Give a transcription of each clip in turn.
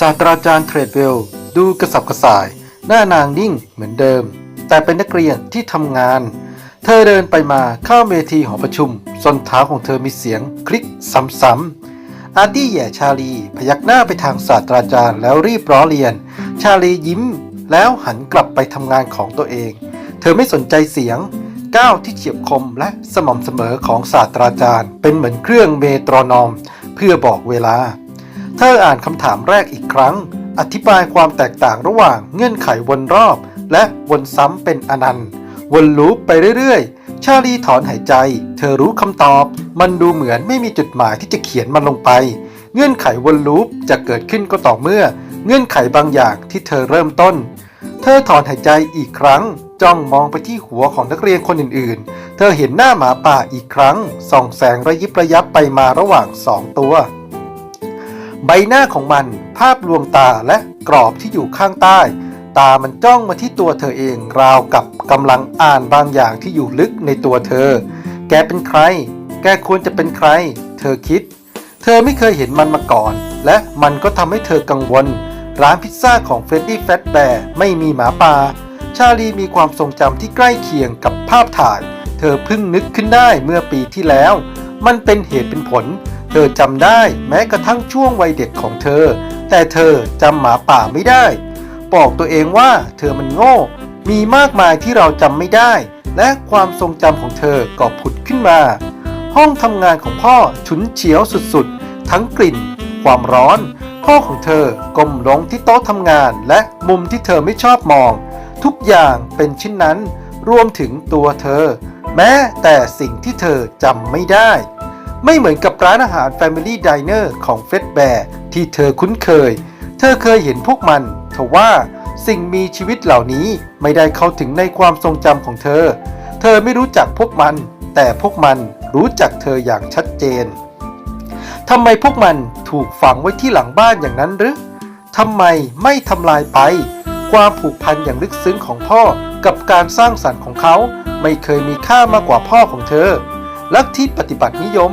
ศาสตราจารย์เทรดเวลดูกระสับกระส่าย หน้านางนิ่งเหมือนเดิม แต่เป็นนักเรียนที่ทำงาน เธอเดินไปมาเข้าเวทีหอประชุมส้นเท้าของเธอมีเสียงคลิกซ้ำๆอาร์ดี้แย่ชาลี พยักหน้าไปทางศาสตราจารย์แล้วรีบล้อเลียน ชาลียิ้มแล้วหันกลับไปทำงานของตัวเอง เธอไม่สนใจเสียงก้าวที่เฉียบคมและสม่ำเสมอของศาสตราจารย์ เป็นเหมือนเครื่องเมโทรนอม เพื่อบอกเวลา เธออ่านคำถามแรกอีกครั้ง อธิบายความแตกต่างระหว่างเงื่อนไขวนรอบ และวนซ้ำเป็นอนันต์ วนลูปไปเรื่อยๆ ชาลีถอนหายใจ เธอรู้คำตอบ มันดูเหมือนไม่มีจุดหมายที่จะเขียนมันลงไป เงื่อนไขวนลูปจะเกิดขึ้นก็ต่อเมื่อ เงื่อนไขบางอย่างที่เธอเริ่มต้น เธอถอนหายใจอีกครั้ง จ้องมองไปที่หัวของนักเรียนคนอื่นๆ เธอเห็นหน้าหมาป่าอีกครั้งส่องแสงระยิบระยับไปมาระหว่างสองตัว ใบหน้าของมัน ภาพลวงตาและกรอบที่อยู่ข้างใต้ ตามันจ้องมาที่ตัวเธอเองราวกับกำลังอ่านบางอย่างที่อยู่ลึกในตัวเธอ แกเป็นใคร แกควรจะเป็นใคร เธอคิด เธอไม่เคยเห็นมันมาก่อน และมันก็ทำให้เธอกังวล ร้านพิซซ่าของเฟรดดี้แฟตแบร์ไม่มีหมาป่าชาลีมีความทรงจำที่ใกล้เคียงกับภาพถ่าย เธอเพิ่งนึกขึ้นได้เมื่อปีที่แล้ว มันเป็นเหตุเป็นผล เธอจำได้แม้กระทั่งช่วงวัยเด็กของเธอ แต่เธอจำหมาป่าไม่ได้ บอกตัวเองว่าเธอมันโง่ มีมากมายที่เราจำไม่ได้ และความทรงจำของเธอก็ผุดขึ้นมา ห้องทำงานของพ่อฉุนเฉียวสุดๆ ทั้งกลิ่น ความร้อน พ่อของเธอก้มลงที่โต๊ะทำงาน และมุมที่เธอไม่ชอบมอง ทุกอย่างเป็นเช่นนั้นรวมถึงตัวเธอ แม้แต่สิ่งที่เธอจำไม่ได้ ไม่เหมือนกับร้านอาหาร Family Diner ของเฟสแบร์ที่เธอคุ้นเคย เธอเคยเห็นพวกมันทว่าสิ่งมีชีวิตเหล่านี้ไม่ได้เข้าถึงในความทรงจำของเธอ เธอไม่รู้จักพวกมัน แต่พวกมันรู้จักเธออย่างชัดเจนทำไมพวกมันถูกฝังไว้ที่หลังบ้านอย่างนั้นหรือทำไมไม่ทำลายไป ความผูกพันอย่างลึกซึ้งของพ่อกับการสร้างสรรค์ของเขา ไม่เคยมีค่ามากกว่าพ่อของเธอ ลัทธิปฏิบัตินิยม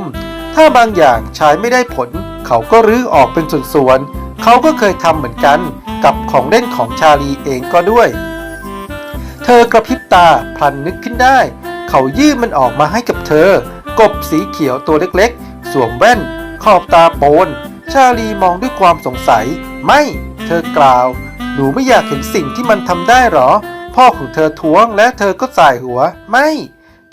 ถ้าบางอย่างใช้ไม่ได้ผล เขาก็รื้อออกเป็นส่วนๆ เขาก็เคยทำเหมือนกันกับของเล่นของชาลีเองก็ด้วย เธอกระพริบตาพลันนึกขึ้นได้ เขายื่นมันออกมาให้กับเธอ กบสีเขียวตัวเล็กๆ สวมแว่น ขอบตาโปน ชาลีมองด้วยความสงสัย ไม่ เธอกล่าว หนูไม่อยากเห็นสิ่งที่มันทำได้หรอ พ่อของเธอท้วงและเธอก็สายหัว ไม่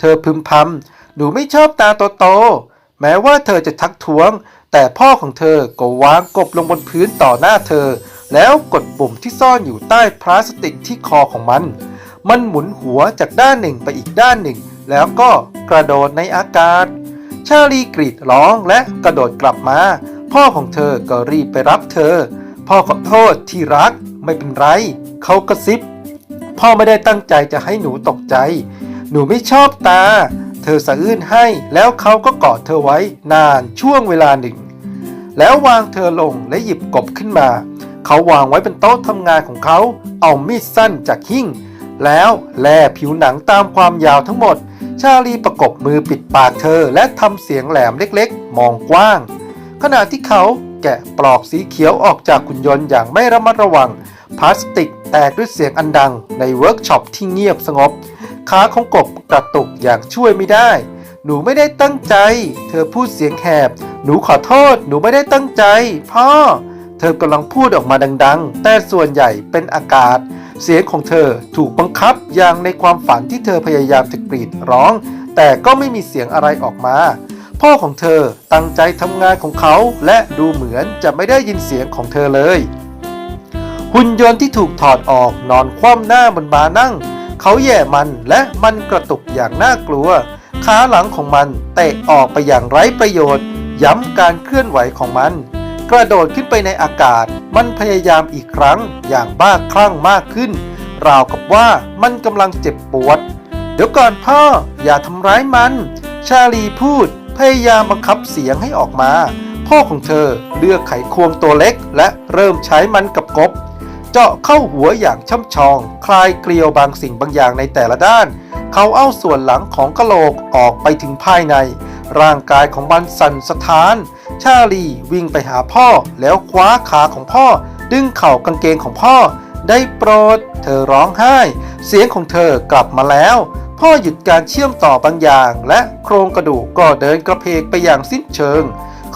เธอพึมพำ หนูไม่ชอบตาโตๆแม้ว่าเธอจะทักท้วง แต่พ่อของเธอก็วางกบลงบนพื้นต่อหน้าเธอ แล้วกดปุ่มที่ซ่อนอยู่ใต้พลาสติกที่คอของมัน มันหมุนหัวจากด้านหนึ่งไปอีกด้านหนึ่ง แล้วก็กระโดดในอากาศ ชาลีกรีดร้องและกระโดดกลับมา พ่อของเธอก็รีบไปรับเธอ พ่อขอโทษที่รักไม่เป็นไร เขากระซิบพ่อไม่ได้ตั้งใจจะให้หนูตกใจ หนูไม่ชอบตา เธอสะอื้นให้แล้วเขาก็กอดเธอไว้นานช่วงเวลาหนึ่ง แล้ววางเธอลงและหยิบกบขึ้นมา เขาวางไว้เป็นโต๊ะทำงานของเขา เอามีดสั้นจากหิ้ง แล้วแล่ผิวหนังตามความยาวทั้งหมด ชาลีประกบมือปิดปากเธอและทำเสียงแหลมเล็กๆ มองกว้าง ขณะที่เขาแกะปลอกสีเขียวออกจากหุ่นยนต์อย่างไม่ระมัดระวังพลาสติกแตกด้วยเสียงอันดังในเวิร์กช็อปที่เงียบสงบ ขาของกบกระตุกอย่างช่วยไม่ได้ หนูไม่ได้ตั้งใจ เธอพูดเสียงแหบ หนูขอโทษ หนูไม่ได้ตั้งใจ พ่อ เธอกำลังพูดออกมาดัง ๆ แต่ส่วนใหญ่เป็นอากาศ เสียงของเธอถูกบังคับอย่างในความฝันที่เธอพยายามจะกรีดร้อง แต่ก็ไม่มีเสียงอะไรออกมา พ่อของเธอตั้งใจทำงานของเขา และดูเหมือนจะไม่ได้ยินเสียงของเธอเลย หุ่นยนต์ที่ถูกถอดออกนอนคว่ำหน้าบนบานั่ง เขาแย่มันและมันกระตุกอย่างน่ากลัว ขาหลังของมันเตะออกไปอย่างไร้ประโยชน์ ย้ำการเคลื่อนไหวของมัน กระโดดขึ้นไปในอากาศ มันพยายามอีกครั้งอย่างบ้าคลั่งมากขึ้น ราวกับว่ามันกำลังเจ็บปวด เดี๋ยวก่อนพ่ออย่าทำร้ายมัน ชาลีพูดพยายามบังคับเสียงให้ออกมา พ่อของเธอเลือกไขควงตัวเล็กและเริ่มใช้มันกับกบ เจาะเข้าหัวอย่างช่ำชอง คลายเกลียวบางสิ่งบางอย่างในแต่ละด้าน เขาเอาส่วนหลังของกะโหลกออกไปถึงภายใน ร่างกายของมันสั่นสะท้าน ชาลีวิ่งไปหาพ่อแล้วคว้าขาของพ่อ ดึงเข่ากางเกงของพ่อ ได้โปรด เธอร้องไห้ เสียงของเธอกลับมาแล้ว พ่อหยุดการเชื่อมต่อบางอย่าง และโครงกระดูกก็เดินกระเพกไปอย่างสิ้นเชิง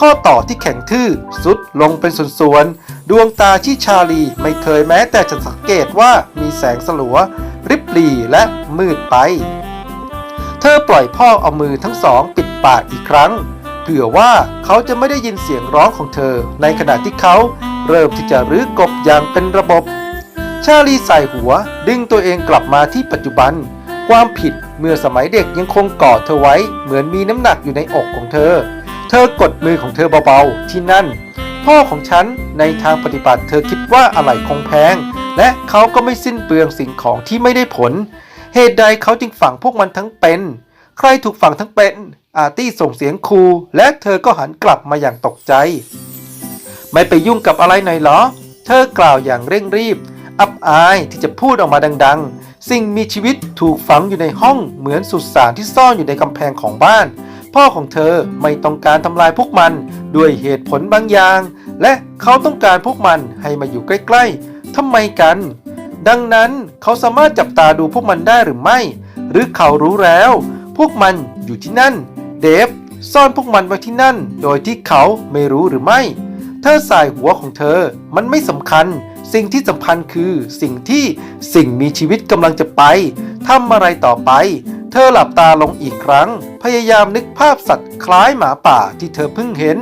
ข้อต่อที่แข็งทื่อสุดลงเป็นส่วนๆ ดวงตาที่ชาลีไม่เคยแม้แต่จะสังเกตว่ามีแสงสลัว ริบหรี่และมืดไป เธอปล่อยพ่อเอามือทั้งสองปิดปากอีกครั้ง เผื่อว่าเขาจะไม่ได้ยินเสียงร้องของเธอ ในขณะที่เขาเริ่มที่จะรื้อกบอย่างเป็นระบบ ชาลีใส่หัว ดึงตัวเองกลับมาที่ปัจจุบัน ความผิดเมื่อสมัยเด็กยังคงกอดเธอไว้ เหมือนมีน้ำหนักอยู่ในอกของเธอ เธอกดมือของเธอเบาๆที่นั่น พ่อของฉันในทางปฏิบัติเธอคิดว่าอะไรคงแพง และเขาก็ไม่สิ้นเปลืองสิ่งของที่ไม่ได้ผล เหตุใดเขาจึงฝังพวกมันทั้งเป็น ใครถูกฝังทั้งเป็น อาร์ตี้ส่งเสียงคูและเธอก็หันกลับมาอย่างตกใจ ไม่ไปยุ่งกับอะไรหน่อยเหรอ เธอกล่าวอย่างเร่งรีบ อับอายที่จะพูดออกมาดัง ๆ สิ่งมีชีวิตถูกฝังอยู่ในห้องเหมือนสุสานที่ซ่อนอยู่ในกำแพงของบ้านพ่อของเธอไม่ต้องการทำลายพวกมันด้วยเหตุผลบางอย่าง และเขาต้องการพวกมันให้มาอยู่ใกล้ๆทำไมกัน ดังนั้นเขาสามารถจับตาดูพวกมันได้หรือไม่ หรือเขารู้แล้ว พวกมันอยู่ที่นั่น เดฟซ่อนพวกมันไว้ที่นั่น โดยที่เขาไม่รู้หรือไม่ เธอสายหัวของเธอ มันไม่สำคัญ สิ่งที่สำคัญคือสิ่งที่สิ่งมีชีวิตกำลังจะไปทำอะไรต่อไป เธอหลับตาลงอีกครั้ง พยายามนึกภาพสัตว์คล้ายหมาป่าที่เธอเพิ่งเห็น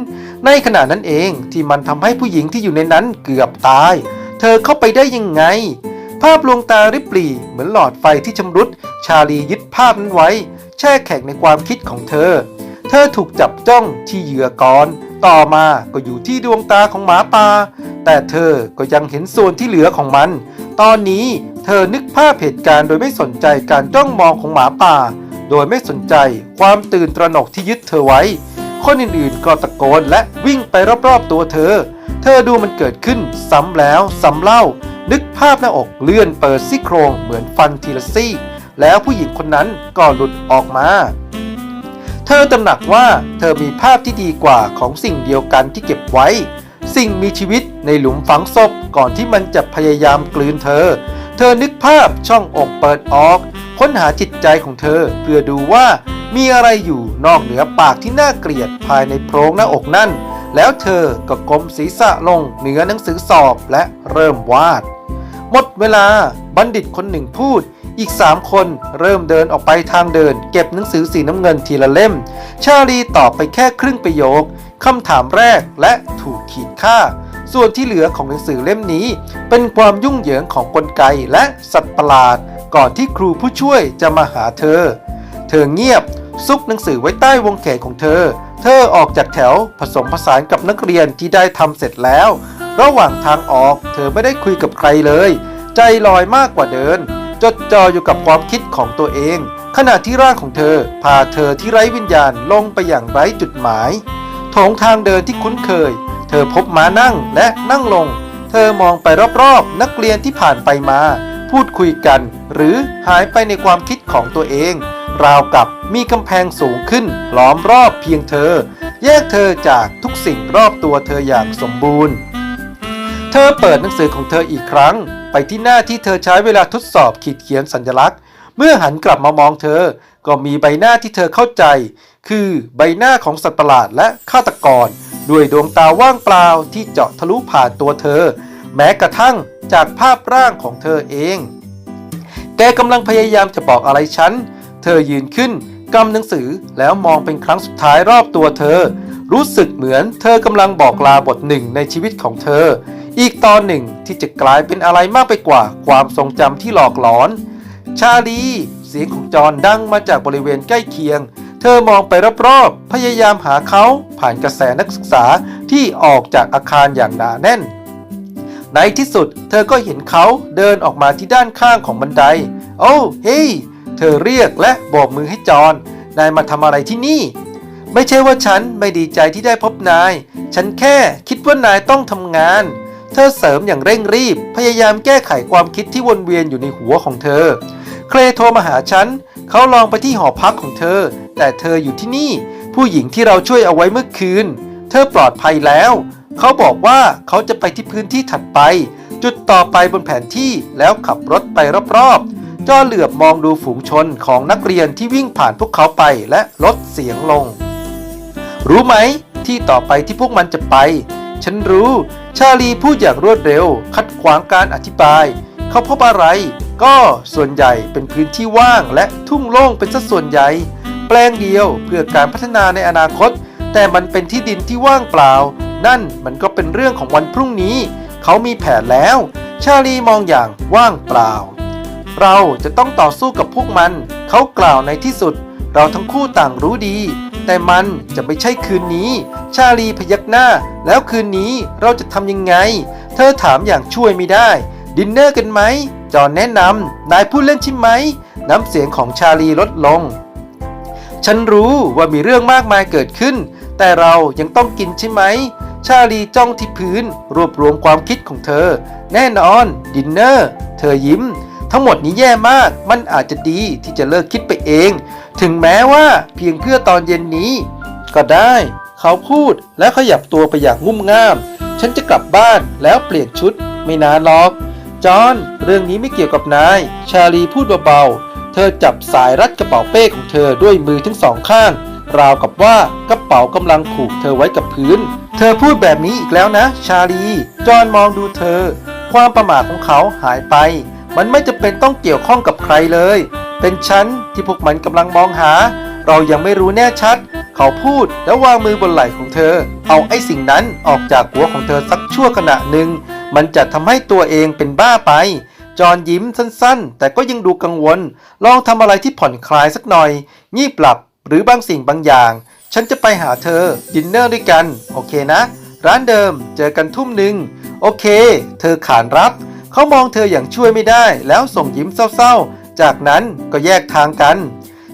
ในขณะนั้นเองที่มันทำให้ผู้หญิงที่อยู่ในนั้นเกือบตาย เธอเข้าไปได้ยังไง ภาพลวงตาริบหรี่เหมือนหลอดไฟที่ชำรุด ชาลียึดภาพนั้นไว้ แช่แข็งในความคิดของเธอ เธอถูกจับจ้องที่เหยื่อก่อน ต่อมาก็อยู่ที่ดวงตาของหมาป่าแต่เธอก็ยังเห็นส่วนที่เหลือของมัน ตอนนี้เธอนึกภาพเหตุการณ์โดยไม่สนใจการจ้องมองของหมาป่า โดยไม่สนใจความตื่นตระหนกที่ยึดเธอไว้ คนอื่นๆ ก็ตะโกนและวิ่งไปรอบๆตัวเธอ เธอดูมันเกิดขึ้นซ้ำแล้วซ้ำเล่า นึกภาพหน้าอกเลื่อนเปิดซี่โครงเหมือนฟันทีละซี่ แล้วผู้หญิงคนนั้นก็หลุดออกมา เธอตระหนักว่าเธอมีภาพที่ดีกว่าของสิ่งเดียวกันที่เก็บไว้ สิ่งมีชีวิตในหลุมฝังศพก่อนที่มันจะพยายามกลืนเธอ เธอนึกภาพช่องอกเปิดออก ค้นหาจิตใจของเธอเพื่อดูว่ามีอะไรอยู่นอกเหนือปากที่น่าเกลียดภายในโพรงหน้าอกนั่น แล้วเธอก็ก้มศีรษะลงเหนือหนังสือสอบและเริ่มวาด หมดเวลาบัณฑิตคนหนึ่งพูด อีกสามคนเริ่มเดินออกไปทางเดิน เก็บหนังสือสีน้ำเงินทีละเล่ม ชาลีตอบไปแค่ครึ่งประโยคคำถามแรกและถูกขีดค่า ส่วนที่เหลือของหนังสือเล่มนี้ เป็นความยุ่งเหยิงของกลไกและสัตว์ประหลาด ก่อนที่ครูผู้ช่วยจะมาหาเธอ เธอเงียบ ซุกหนังสือไว้ใต้วงแขนของเธอ เธอออกจากแถวผสมผสานกับนักเรียนที่ได้ทำเสร็จแล้ว ระหว่างทางออกเธอไม่ได้คุยกับใครเลย ใจลอยมากกว่าเดิน จดจ่ออยู่กับความคิดของตัวเอง ขณะที่ร่างของเธอ พาเธอที่ไร้วิญญาณลงไปอย่างไร้จุดหมายโถงทางเดินที่คุ้นเคย ธอพบม้านั่งและนั่งลง เธอมองไปรอบๆ นักเรียนที่ผ่านไปมา พูดคุยกัน หรือหายไปในความคิดของตัวเอง ราวกับมีกำแพงสูงขึ้นล้อมรอบเพียงเธอ แยกเธอจากทุกสิ่งรอบตัวเธออย่างสมบูรณ์ เธอเปิดหนังสือของเธออีกครั้ง ไปที่หน้าที่เธอใช้เวลาทดสอบขีดเขียนสัญลักษณ์ เมื่อหันกลับมามองเธอ ก็มีใบหน้าที่เธอเข้าใจ คือใบหน้าของสัตว์ประหลาดและฆาตกร ด้วยดวงตาว่างเปล่าที่เจาะทะลุผ่านตัวเธอ แม้กระทั่งจากภาพร่างของเธอเอง แกกำลังพยายามจะบอกอะไรฉัน เธอยืนขึ้นกำหนังสือแล้วมองเป็นครั้งสุดท้ายรอบตัวเธอ รู้สึกเหมือนเธอกำลังบอกลาบทหนึ่งในชีวิตของเธอ อีกตอนหนึ่งที่จะกลายเป็นอะไรมากไปกว่า ความทรงจำที่หลอกหลอน ชาลี เสียงของจอนดังมาจากบริเวณใกล้เคียง เธอมองไปรอบๆ พยายามหาเขาผ่านกระแสนักศึกษาที่ออกจากอาคารอย่างหนาแน่น ในที่สุดเธอก็เห็นเขาเดินออกมาที่ด้านข้างของบันได โอ้เฮ้ยเธอเรียกและโบกมือให้จอนนายมาทำอะไรที่นี่ ไม่ใช่ว่าฉันไม่ดีใจที่ได้พบนาย ฉันแค่คิดว่านายต้องทำงาน เธอเสริมอย่างเร่งรีบ พยายามแก้ไขความคิดที่วนเวียนอยู่ในหัวของเธอ เคลโทรมาหาฉัน เขาลองไปที่หอพักของเธอ แต่เธออยู่ที่นี่ ผู้หญิงที่เราช่วยเอาไว้เมื่อคืน เธอปลอดภัยแล้ว เขาบอกว่าเขาจะไปที่พื้นที่ถัดไป จุดต่อไปบนแผนที่แล้วขับรถไปรอบๆจอเหลือบมองดูฝูงชนของนักเรียนที่วิ่งผ่านพวกเขาไปและลดเสียงลง รู้ไหม ที่ต่อไปที่พวกมันจะไป ฉันรู้ ชาลีพูดอย่างรวดเร็ว คัดขวางการอธิบาย เขาพบอะไรก็ส่วนใหญ่เป็นพื้นที่ว่างและทุ่งโล่งเป็นสัดส่วนใหญ่ ปลงเดียว เพื่อการพัฒนาในอนาคต แต่มันเป็นที่ดินที่ว่างเปล่า นั่นมันก็เป็นเรื่องของวันพรุ่งนี้ เขามีแผนแล้ว ชาลีมองอย่างว่างเปล่า เราจะต้องต่อสู้กับพวกมัน เขากล่าวในที่สุด เราทั้งคู่ต่างรู้ดี แต่มันจะไม่ใช่คืนนี้ ชาลีพยักหน้า แล้วคืนนี้เราจะทำยังไง เธอถามอย่างช่วยไม่ได้ ดินเนอร์กันไหมจอห์นแนะนำนายพูดเล่นใช่ไหมน้ำเสียงของชาลีลดลง ฉันรู้ว่ามีเรื่องมากมายเกิดขึ้น แต่เรายังต้องกินใช่ไหม ชาลีจ้องที่พื้น รวบรวมความคิดของเธอ แน่นอน ดินเนอร์ เธอยิ้ม ทั้งหมดนี้แย่มาก มันอาจจะดีที่จะเลิกคิดไปเอง ถึงแม้ว่าเพียงเพื่อตอนเย็นนี้ ก็ได้ เขาพูดและขยับตัวไปอย่างงุ่มง่าม ฉันจะกลับบ้านแล้วเปลี่ยนชุด ไม่นานหรอก จอห์น เรื่องนี้ไม่เกี่ยวกับนาย ชาลีพูดเบาๆ เธอจับสายรัดกระเป๋าเป้ของเธอด้วยมือทั้งสองข้าง ราวกับว่ากระเป๋ากำลังผูกเธอไว้กับพื้น เธอพูดแบบนี้อีกแล้วนะ ชาลี จอนมองดูเธอ ความประมาทของเขาหายไป มันไม่จะเป็นต้องเกี่ยวข้องกับใครเลย เป็นฉันที่พวกมันกำลังมองหา เรายังไม่รู้แน่ชัด เขาพูดแล้ววางมือบนไหล่ของเธอ เอาไอ้สิ่งนั้นออกจากหัวของเธอสักชั่วขณะหนึ่ง มันจะทำให้ตัวเองเป็นบ้าไป จอห์นยิ้มสั้นๆ แต่ก็ยังดูกังวล ลองทำอะไรที่ผ่อนคลายสักหน่อย งีบหลับหรือบางสิ่งบางอย่าง ฉันจะไปหาเธอ ดินเนอร์ด้วยกัน โอเคนะ ร้านเดิมเจอกันทุ่มหนึ่งโอเค เธอขานรับ เขามองเธออย่างช่วยไม่ได้ แล้วส่งยิ้มเศร้าๆ จากนั้นก็แยกทางกัน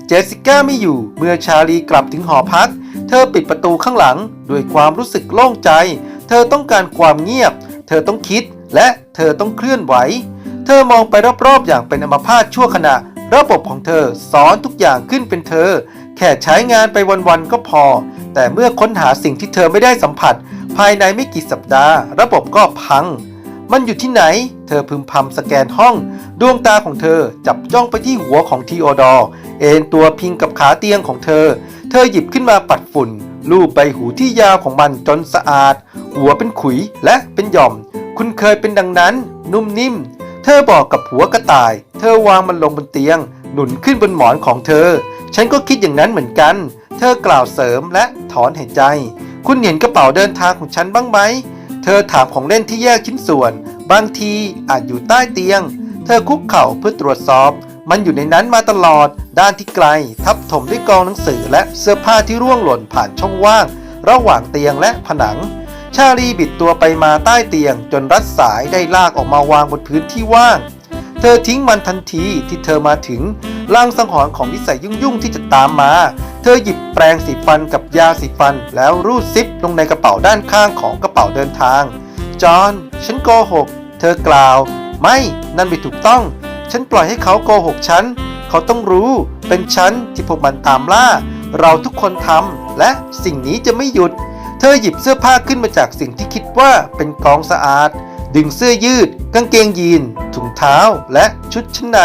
เจสสิก้าไม่อยู่เมื่อชาลีกลับถึงหอพัก เธอปิดประตูข้างหลัง ด้วยความรู้สึกโล่งใจ เธอต้องการความเงียบ เธอต้องคิดและเธอต้องเคลื่อนไหว เธอมองไปรอบๆอย่างเป็นอัมพาตชั่วขณะ ระบบของเธอสอนทุกอย่างขึ้นเป็นเธอ แค่ใช้งานไปวันๆก็พอ แต่เมื่อค้นหาสิ่งที่เธอไม่ได้สัมผัส ภายในไม่กี่สัปดาห์ ระบบก็พัง มันอยู่ที่ไหน เธอพึมพำสแกนห้อง ดวงตาของเธอจับจ้องไปที่หัวของทีโอดอร์เอนตัวพิงกับขาเตียงของเธอ เธอหยิบขึ้นมาปัดฝุ่นลูบใบหูที่ยาวของมันจนสะอาด หัวเป็นขุยและเป็นหย่อม คุณเคยเป็นดังนั้น นุ่มนิ่ม ธอบอกกับหัวกระต่าย เธอวางมันลงบนเตียง หนุนขึ้นบนหมอนของเธอ ฉันก็คิดอย่างนั้นเหมือนกัน เธอกล่าวเสริมและถอนหายใจ คุณเห็นกระเป๋าเดินทางของฉันบ้างไหม เธอถามของเล่นที่แยกชิ้นส่วน บางทีอาจอยู่ใต้เตียง เธอคุกเข่าเพื่อตรวจสอบ มันอยู่ในนั้นมาตลอด ด้านที่ไกล ทับถมด้วยกองหนังสือและเสื้อผ้าที่ร่วงหล่นผ่านช่องว่าง ระหว่างเตียงและผนัง ชาลีบิดตัวไปมาใต้เตียงจนรัดสายได้ลากออกมาวางบนพื้นที่ว่าง เธอทิ้งมันทันทีที่เธอมาถึงลางสังหรณ์ของนิสัยยุ่งๆที่จะตามมา เธอหยิบแปรงสีฟันกับยาสีฟัน แล้วรูดซิปลงในกระเป๋าด้านข้างของกระเป๋าเดินทาง จอห์นฉันโกหก เธอกล่าว ไม่ นั่นไม่ถูกต้อง ฉันปล่อยให้เขาโกหกฉัน เขาต้องรู้ เป็นฉันที่พวกมันตามล่า เราทุกคนทำและสิ่งนี้จะไม่หยุด เธอหยิบเสื้อผ้าขึ้นมาจากสิ่งที่คิดว่าเป็นกองสะอาด ดึงเสื้อยืด กางเกงยีน ถุงเท้า และชุดชั้นใน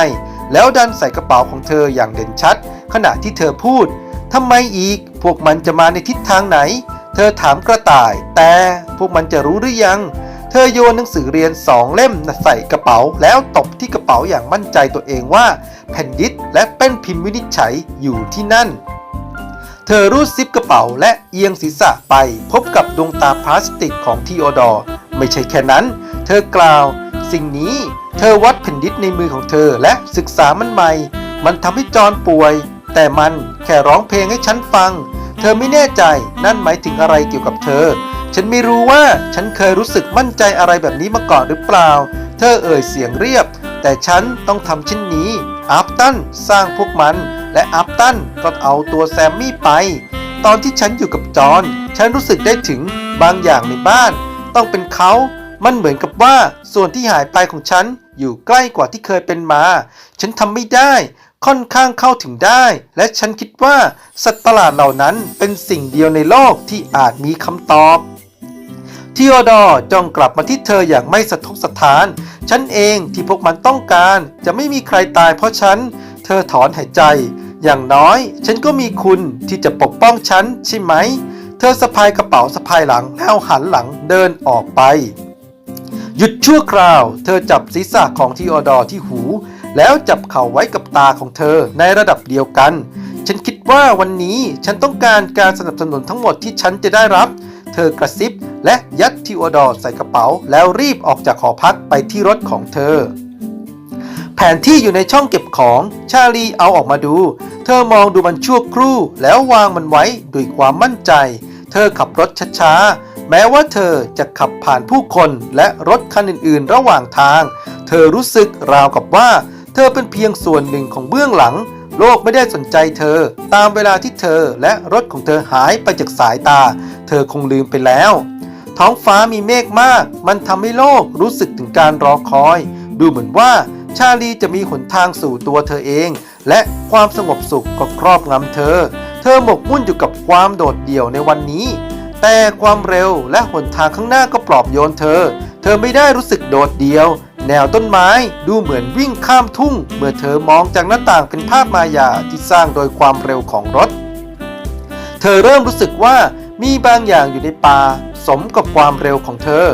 แล้วดันใส่กระเป๋าของเธออย่างเด่นชัด ขณะที่เธอพูดทำไมอีก พวกมันจะมาในทิศทางไหน เธอถามกระต่าย แต่พวกมันจะรู้หรือยัง เธอโยนหนังสือเรียนสองเล่มใส่กระเป๋า แล้วตบที่กระเป๋าอย่างมั่นใจตัวเองว่า แผ่นดิสและเป็นพิมพ์วินิจฉัยอยู่ที่นั่น เธอรูดซิปกระเป๋าและเอียงศีรษะไปพบกับดวงตาพลาสติกของทีโอดอร์ ไม่ใช่แค่นั้น เธอกล่าว สิ่งนี้เธอวัดแผ่นดิสในมือของเธอและศึกษามันใหม่ มันทำให้จอนป่วย แต่มันแค่ร้องเพลงให้ฉันฟัง เธอไม่แน่ใจนั่นหมายถึงอะไรเกี่ยวกับเธอ ฉันไม่รู้ว่าฉันเคยรู้สึกมั่นใจอะไรแบบนี้มาก่อนหรือเปล่า เธอเอ่ยเสียงเรียบ แต่ฉันต้องทำเช่นนี้อัพตันสร้างพวกมัน และอัพตันก็เอาตัวแซมมี่ไป ตอนที่ฉันอยู่กับจอห์นฉันรู้สึกได้ถึงบางอย่างในบ้าน ต้องเป็นเขา มันเหมือนกับว่าส่วนที่หายไปของฉันอยู่ใกล้กว่าที่เคยเป็นมา ฉันทำไม่ได้ ค่อนข้างเข้าถึงได้ และฉันคิดว่าสัตว์ประหลาดเหล่านั้นเป็นสิ่งเดียวในโลกที่อาจมีคำตอบทีโอดอร์จ้องกลับมาที่เธออย่างไม่สะทกสถาน ฉันเองที่พวกมันต้องการจะไม่มีใครตายเพราะฉัน เธอถอนหายใจ อย่างน้อย ฉันก็มีคุณที่จะปกป้องฉันใช่ไหม เธอสะพายกระเป๋าสะพายหลังแล้วหันหลังเดินออกไป หยุดชั่วคราว เธอจับศีรษะของทีโอดอร์ที่หู แล้วจับเข่าไว้กับตาของเธอในระดับเดียวกัน ฉันคิดว่าวันนี้ฉันต้องการการสนับสนุนทั้งหมดที่ฉันจะได้รับ เธอกระซิบและยัดทีโอดอร์ใส่กระเป๋าแล้วรีบออกจากหอพักไปที่รถของเธอ แผนที่อยู่ในช่องเก็บของ ชาลีเอาออกมาดู เธอมองดูมันชั่วครู่ แล้ววางมันไว้ด้วยความมั่นใจ เธอขับรถช้าๆ แม้ว่าเธอจะขับผ่านผู้คนและรถคันอื่นๆ ระหว่างทาง เธอรู้สึกราวกับว่า เธอเป็นเพียงส่วนหนึ่งของเบื้องหลัง โลกไม่ได้สนใจเธอ ตามเวลาที่เธอและรถของเธอหายไปจากสายตา เธอคงลืมไปแล้ว ท้องฟ้ามีเมฆมาก มันทำให้โลกรู้สึกถึงการรอคอย ดูเหมือนว่า ชาลีจะมีหนทางสู่ตัวเธอเอง และความสงบสุขก็ครอบงำเธอ เธอหมกมุ่นอยู่กับความโดดเดี่ยวในวันนี้ แต่ความเร็วและหนทางข้างหน้าก็ปลอบโยนเธอ เธอไม่ได้รู้สึกโดดเดี่ยว แนวต้นไม้ดูเหมือนวิ่งข้ามทุ่ง เมื่อเธอมองจากหน้าต่างเป็นภาพมายาที่สร้างโดยความเร็วของรถ เธอเริ่มรู้สึกว่ามีบางอย่างอยู่ในป่าสมกับความเร็วของเธอ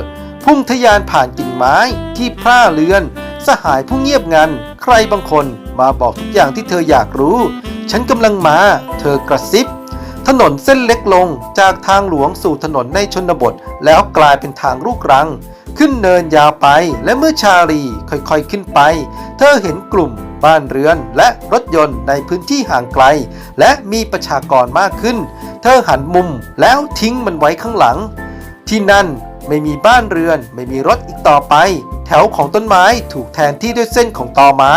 พุ่งทะยานผ่านกิ่งไม้ที่พร่าเลือน สหายผู้เงียบงัน ใครบางคนมาบอกทุกอย่างที่เธออยากรู้ ฉันกำลังมา เธอกระซิบ ถนนเส้นเล็กลงจากทางหลวงสู่ถนนในชนบท แล้วกลายเป็นทางลูกรัง ขึ้นเนินยาวไปและเมื่อชาลีค่อยๆขึ้นไป เธอเห็นกลุ่มบ้านเรือนและรถยนต์ในพื้นที่ห่างไกล และมีประชากรมากขึ้น เธอหันมุมแล้วทิ้งมันไว้ข้างหลัง ที่นั่นไม่มีบ้านเรือนไม่มีรถอีกต่อไป แถวของต้นไม้ถูกแทนที่ด้วยเส้นของตอไม้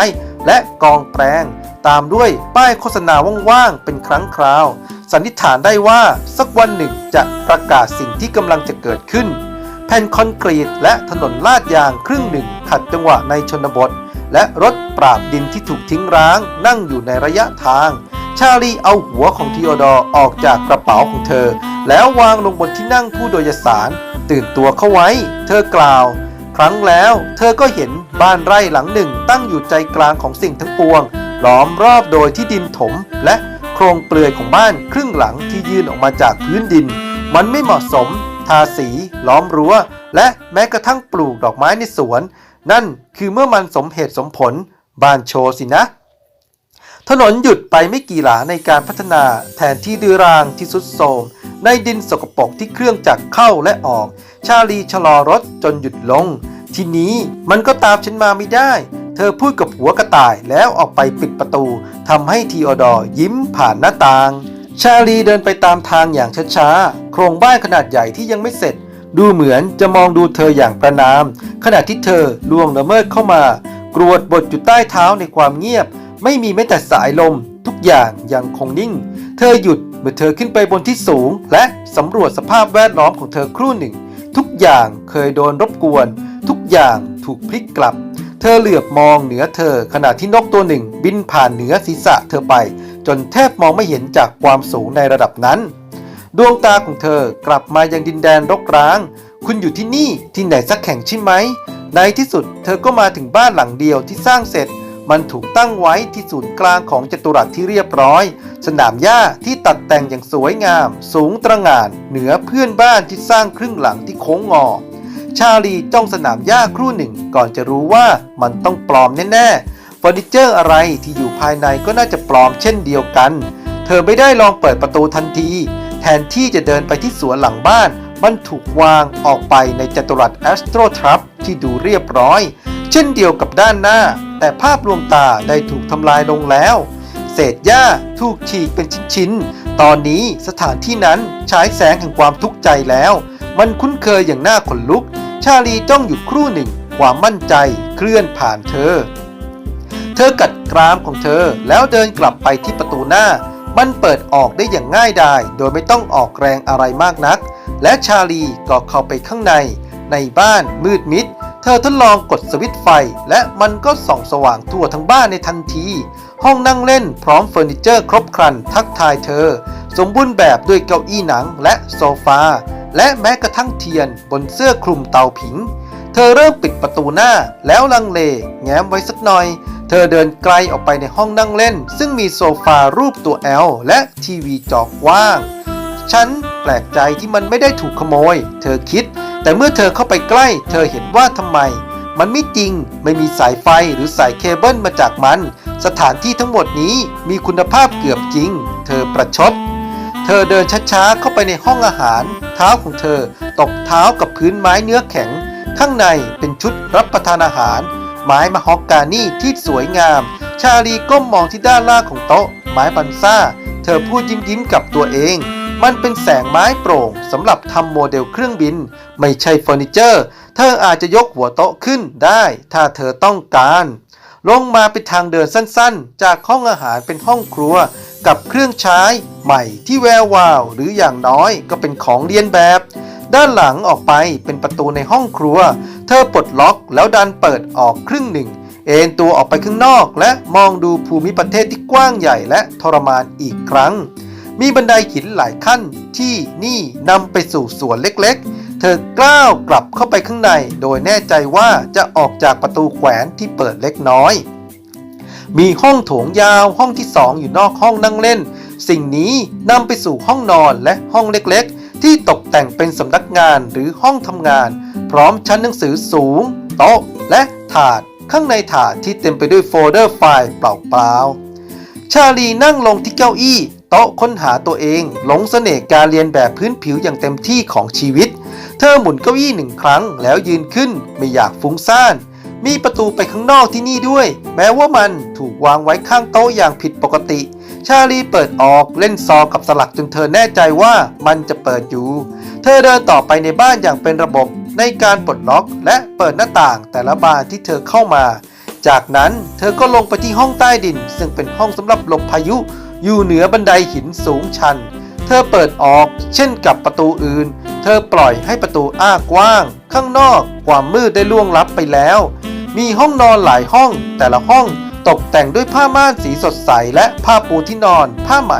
และกองแปลง ตามด้วยป้ายโฆษณาว่างๆเป็นครั้งคราว สันนิษฐานได้ว่าสักวันหนึ่งจะประกาศสิ่งที่กำลังจะเกิดขึ้น แผ่นคอนกรีตและถนนลาดยางครึ่งหนึ่งขัดจังหวะในชนบท และรถปราบดินที่ถูกทิ้งร้าง นั่งอยู่ในระยะทาง ชาลีเอาหัวของทีโอดอร์ออกจากกระเป๋าของเธอ แล้ววางลงบนที่นั่งผู้โดยสาร ตื่นตัวเข้าไว้ เธอกล่าว ครั้งแล้ว เธอก็เห็นบ้านไร่หลังหนึ่งตั้งอยู่ใจกลางของสิ่งทั้งปวง ล้อมรอบโดยที่ดินถม และโครงเปลือยของบ้านครึ่งหลังที่ยื่นออกมาจากพื้นดิน มันไม่เหมาะสม ทาสี ล้อมรั้ว และแม้กระทั่งปลูกดอกไม้ในสวน นั่นคือเมื่อมันสมเหตุสมผล บ้านโชว์สินะ ถนนหยุดไปไม่กี่หลาในการพัฒนาแทนที่ดือรางที่สุดโทรมในดินสกปรกที่เครื่องจักรเข้าและออก ชาลีชะลอรถจนหยุดลง ทีนี้มันก็ตามฉันมาไม่ได้ เธอพูดกับหัวกระต่ายแล้วออกไปปิดประตูทำให้ทีโอดอร์ยิ้มผ่านหน้าต่าง ชาลีเดินไปตามทางอย่างช้าๆ โครงบ้านขนาดใหญ่ที่ยังไม่เสร็จ ดูเหมือนจะมองดูเธออย่างประนาม ขณะที่เธอล่วงละเมิดเข้ามา กรวดบดอยู่ใต้เท้าในความเงียบ ไม่มีแม้แต่สายลม ทุกอย่างยังคงนิ่ง เธอหยุดเมื่อเธอขึ้นไปบนที่สูง และสำรวจสภาพแวดล้อมของเธอครู่หนึ่ง ทุกอย่างเคยโดนรบกวน ทุกอย่างถูกพลิกกลับ เธอเหลือบมองเหนือเธอ ขณะที่นกตัวหนึ่ง บินผ่านเหนือศีรษะเธอไป จนแทบมองไม่เห็นจากความสูงในระดับนั้น ดวงตาของเธอกลับมายังดินแดนรกร้าง คุณอยู่ที่นี่ที่ไหนสักแห่งใช่ไหมในที่สุดเธอก็มาถึงบ้านหลังเดียวที่สร้างเสร็จ มันถูกตั้งไว้ที่ศูนย์กลางของจัตุรัสที่เรียบร้อย สนามหญ้าที่ตัดแต่งอย่างสวยงาม สูงตระหง่าน เหนือเพื่อนบ้านที่สร้างครึ่งหลังที่โค้งงอ ชาลีจ้องสนามหญ้าครู่หนึ่ง ก่อนจะรู้ว่ามันต้องปลอมแน่ๆเฟอร์นิเจอร์อะไรที่อยู่ภายในก็น่าจะปลอมเช่นเดียวกัน เธอไม่ได้ลองเปิดประตูทันที แทนที่จะเดินไปที่สวนหลังบ้าน มันถูกวางออกไปในจัตุรัสแอสโตรทรัพที่ดูเรียบร้อย เช่นเดียวกับด้านหน้า แต่ภาพลวงตาได้ถูกทำลายลงแล้ว เศษหญ้าถูกฉีกเป็นชิ้นๆ ตอนนี้สถานที่นั้นฉายแสงแห่งความทุกข์ใจแล้ว มันคุ้นเคยอย่างน่าขนลุก ชาลีจ้องอยู่ครู่หนึ่ง ความมั่นใจเคลื่อนผ่านเธอ เธอกัดกรามของเธอแล้วเดินกลับไปที่ประตูหน้า มันเปิดออกได้อย่างง่ายดายโดยไม่ต้องออกแรงอะไรมากนัก และชาลีก็เข้าไปข้างใน ในบ้านมืดมิด เธอทดลองกดสวิตช์ไฟ และมันก็ส่องสว่างทั่วทั้งบ้านในทันที ห้องนั่งเล่นพร้อมเฟอร์นิเจอร์ครบครันทักทายเธอ สมบูรณ์แบบด้วยเก้าอี้หนังและโซฟา และแม้กระทั่งเทียนบนเสื้อคลุมเตาผิง เธอเริ่มปิดประตูหน้าแล้วลังเล แง้มไว้สักหน่อย เธอเดินไกลออกไปในห้องนั่งเล่น ซึ่งมีโซฟารูปตัว L และทีวีจอกว้าง ฉันแปลกใจที่มันไม่ได้ถูกขโมย เธอคิด แต่เมื่อเธอเข้าไปใกล้ เธอเห็นว่าทำไม มันไม่จริง ไม่มีสายไฟหรือสายเคเบิลมาจากมัน สถานที่ทั้งหมดนี้มีคุณภาพเกือบจริง เธอประชด เธอเดินช้าๆเข้าไปในห้องอาหาร เท้าของเธอตบเท้ากับพื้นไม้เนื้อแข็ง ข้างในเป็นชุดรับประทานอาหาร ไม้มะฮอกกานี่ที่สวยงาม ชาลีก้มมองที่ด้านล่างของโต๊ะ ไม้บันซ่า เธอพูดยิ้มยิ้มๆกับตัวเอง มันเป็นแสงไม้โปร่งสำหรับทำโมเดลเครื่องบิน ไม่ใช่เฟอร์นิเจอร์ เธออาจจะยกหัวโต๊ะขึ้นได้ ถ้าเธอต้องการ ลงมาเป็นทางเดินสั้นๆ จากห้องอาหารเป็นห้องครัว กับเครื่องใช้ใหม่ที่แวววาว หรืออย่างน้อยก็เป็นของเรียนแบบ ด้านหลังออกไปเป็นประตูในห้องครัว เธอปลดล็อกแล้วดันเปิดออกครึ่งหนึ่งเอนตัวออกไปข้างนอกและมองดูภูมิประเทศที่กว้างใหญ่และทรมานอีกครั้ง มีบันไดหินหลายขั้นที่นี่นำไปสู่สวนเล็กๆ เธอก้าวกลับเข้าไปข้างใน โดยแน่ใจว่าจะออกจากประตูแขวนที่เปิดเล็กน้อย มีห้องโถงยาวห้องที่สองอยู่นอกห้องนั่งเล่น สิ่งนี้นำไปสู่ห้องนอนและห้องเล็กๆ ที่ตกแต่งเป็นสำนักงานหรือห้องทำงาน พร้อมชั้นหนังสือสูง โต๊ะ และถาดข้างในถาดที่เต็มไปด้วยโฟลเดอร์ไฟล์เปล่าๆชาลีนั่งลงที่เก้าอี้ โต๊ะค้นหาตัวเอง หลงเสน่ห์การเรียนแบบพื้นผิวอย่างเต็มที่ของชีวิต เธอหมุนเก้าอี้หนึ่งครั้งแล้วยืนขึ้นไม่อยากฟุ้งซ่าน มีประตูไปข้างนอกที่นี่ด้วย แม้ว่ามันถูกวางไว้ข้างโต๊ะอย่างผิดปกติ ชาลีเปิดออกเล่นซอกับสลักจนเธอแน่ใจว่ามันจะเปิดอยู่ เธอเดินต่อไปในบ้านอย่างเป็นระบบในการปลดล็อกและเปิดหน้าต่างแต่ละบานที่เธอเข้ามา จากนั้นเธอก็ลงไปที่ห้องใต้ดิน ซึ่งเป็นห้องสำหรับหลบพายุ อยู่เหนือบันไดหินสูงชัน เธอเปิดออกเช่นกับประตูอื่น เธอปล่อยให้ประตูอ้ากว้าง ข้างนอกความมืดได้ล่วงลับไปแล้ว มีห้องนอนหลายห้อง แต่ละห้องตกแต่งด้วยผ้าม่านสีสดใสและผ้าปูที่นอน ผ้าไหม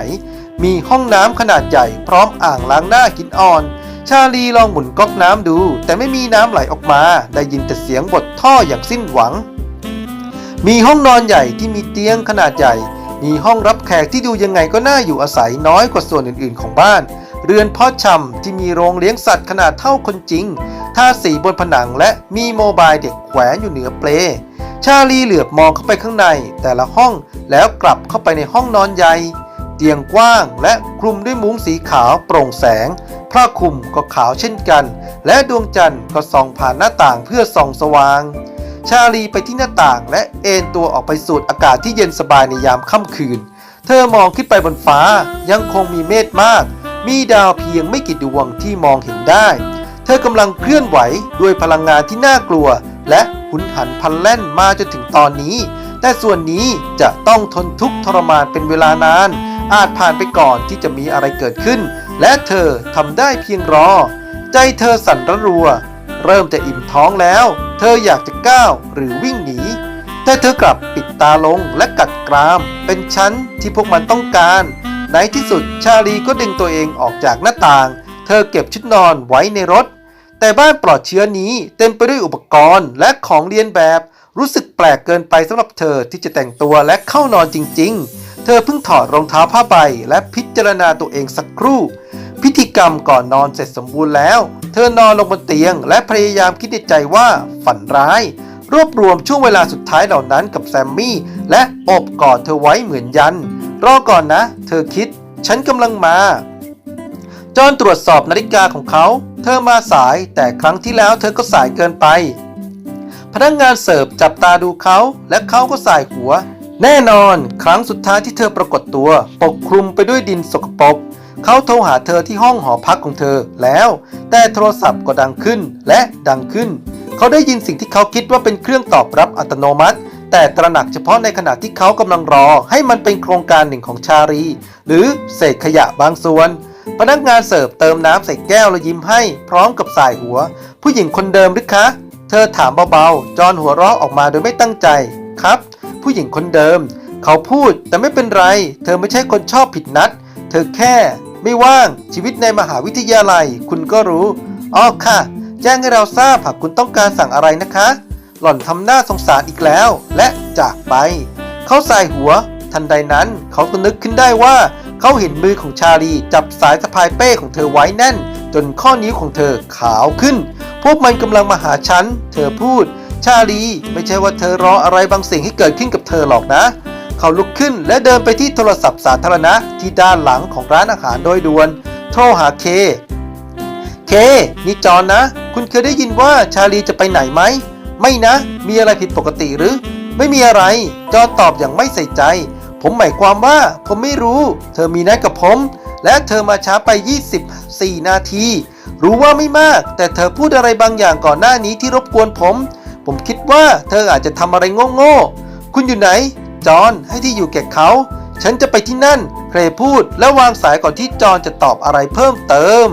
มีห้องน้ำขนาดใหญ่พร้อมอ่างล้างหน้าหินอ่อน ชาลีลองหมุนก๊อกน้ำดู แต่ไม่มีน้ำไหลออกมา ได้ยินแต่เสียงบทท่ออย่างสิ้นหวัง มีห้องนอนใหญ่ที่มีเตียงขนาดใหญ่ มีห้องรับแขกที่ดูยังไงก็น่าอยู่อาศัยน้อยกว่าส่วนอื่นๆของบ้าน เรือนเพาะชำที่มีโรงเลี้ยงสัตว์ขนาดเท่าคนจริงทาสีบนผนังและมีโมบายเด็กแขวนอยู่เหนือเปล ชาลีเหลือบมองเข้าไปข้างในแต่ละห้องแล้วกลับเข้าไปในห้องนอนใหญ่เตียงกว้างและคลุมด้วยมุ้งสีขาวโปร่งแสงผ้าคลุมก็ขาวเช่นกัน และดวงจันทร์ก็ส่องผ่านหน้าต่างเพื่อส่องสว่าง ชาลีไปที่หน้าต่าง และเอนตัวออกไปสูดอากาศที่เย็นสบายในยามค่ำคืน เธอมองขึ้นไปบนฟ้ายังคงมีเมฆมาก มีดาวเพียงไม่กี่ดวงที่มองเห็นได้ เธอกำลังเคลื่อนไหวด้วยพลังงานที่น่ากลัว และหุนหันพันแล่นมาจนถึงตอนนี้ แต่ส่วนนี้จะต้องทนทุกข์ทรมานเป็นเวลานาน อาจผ่านไปก่อนที่จะมีอะไรเกิดขึ้น และเธอทำได้เพียงรอ ใจเธอสั่นระรัว เริ่มจะอิ่มท้องแล้ว เธออยากจะก้าวหรือวิ่งหนี แต่เธอกลับปิดตาลงและกัดกราม เป็นชั้นที่พวกมันต้องการ ในที่สุดชาลีก็ดึงตัวเองออกจากหน้าต่าง เธอเก็บชุดนอนไว้ในรถ แต่บ้านปลอดเชื้อนี้เต็มไปด้วยอุปกรณ์และของเรียนแบบ รู้สึกแปลกเกินไปสำหรับเธอที่จะแต่งตัวและเข้านอนจริง ๆ เธอเพิ่งถอดรองเท้าผ้าใบและพิจารณาตัวเองสักครู่ พิธีกรรมก่อนนอนเสร็จสมบูรณ์แล้ว เธอนอนลงบนเตียง และพยายามคิดในใจว่าฝันร้าย รวบรวมช่วงเวลาสุดท้ายเหล่านั้นกับแซมมี่ และอบกอดเธอไว้เหมือนยัน รอก่อนนะ เธอคิด ฉันกำลังมา จอนตรวจสอบนาฬิกาของเขา เธอมาสายแต่ครั้งที่แล้วเธอก็สายเกินไป พนักงงานเสิร์ฟจับตาดูเขา และเขาก็สายหัว แน่นอน ครั้งสุดท้ายที่เธอปรากฏตัว ปกคลุมไปด้วยดินสกปรก เขาโทรหาเธอที่ห้องหอพักของเธอแล้ว แต่โทรศัพท์ก็ดังขึ้นและดังขึ้น เขาได้ยินสิ่งที่เขาคิดว่าเป็นเครื่องตอบรับอัตโนมัติ แต่ตระหนักเฉพาะในขณะที่เขากำลังรอ ให้มันเป็นโครงการหนึ่งของชารี หรือเศษขยะบางส่วนพนักงานเสิร์ฟเติมน้ำใส่แก้วแล้วยิ้มให้ พร้อมกับสายหัว ผู้หญิงคนเดิมหรือคะ เธอถามเบาๆ จอนหัวเราะออกมาโดยไม่ตั้งใจ ครับ ผู้หญิงคนเดิม เขาพูดแต่ไม่เป็นไร เธอไม่ใช่คนชอบผิดนัด เธอแค่ ไม่ว่างชีวิตในมหาวิทยาลัย คุณก็รู้อ๋อค่ะ แจ้งให้เราทราบหากคุณต้องการสั่งอะไรนะคะ หล่อนทำหน้าสงสารอีกแล้ว และจากไป เขาสายหัว ทันใดนั้นเขาก็นึกขึ้นได้ว่า เขาเห็นมือของชาลีจับสายสะพายเป้ของเธอไว้แน่น จนข้อนิ้วของเธอขาวขึ้น พวกมันกำลังมาหาฉัน เธอพูด ชาลี ไม่ใช่ว่าเธอรออะไรบางสิ่งให้เกิดขึ้นกับเธอหรอกนะ เขาลุกขึ้นและเดินไปที่โทรศัพท์สาธารณะที่ด้านหลังของร้านอาหารโดยด่วน โทรหาเค เค นี่จอนนะ คุณเคยได้ยินว่าชาลีจะไปไหนไหม ไม่นะ มีอะไรผิดปกติหรือ ไม่มีอะไร จอนตอบอย่างไม่ใส่ใจ ผมหมายความว่า ผมไม่รู้ เธอมีนัดกับผม และเธอมาช้าไป 24 นาที รู้ว่าไม่มาก แต่เธอพูดอะไรบางอย่างก่อนหน้านี้ที่รบกวนผม ผมคิดว่าเธออาจจะทำอะไรโง่ๆ คุณอยู่ไหน จอนให้ที่อยู่แก่เขา ฉันจะไปที่นั่น เคลพูดและวางสายก่อนที่จอนจะตอบอะไรเพิ่มเติม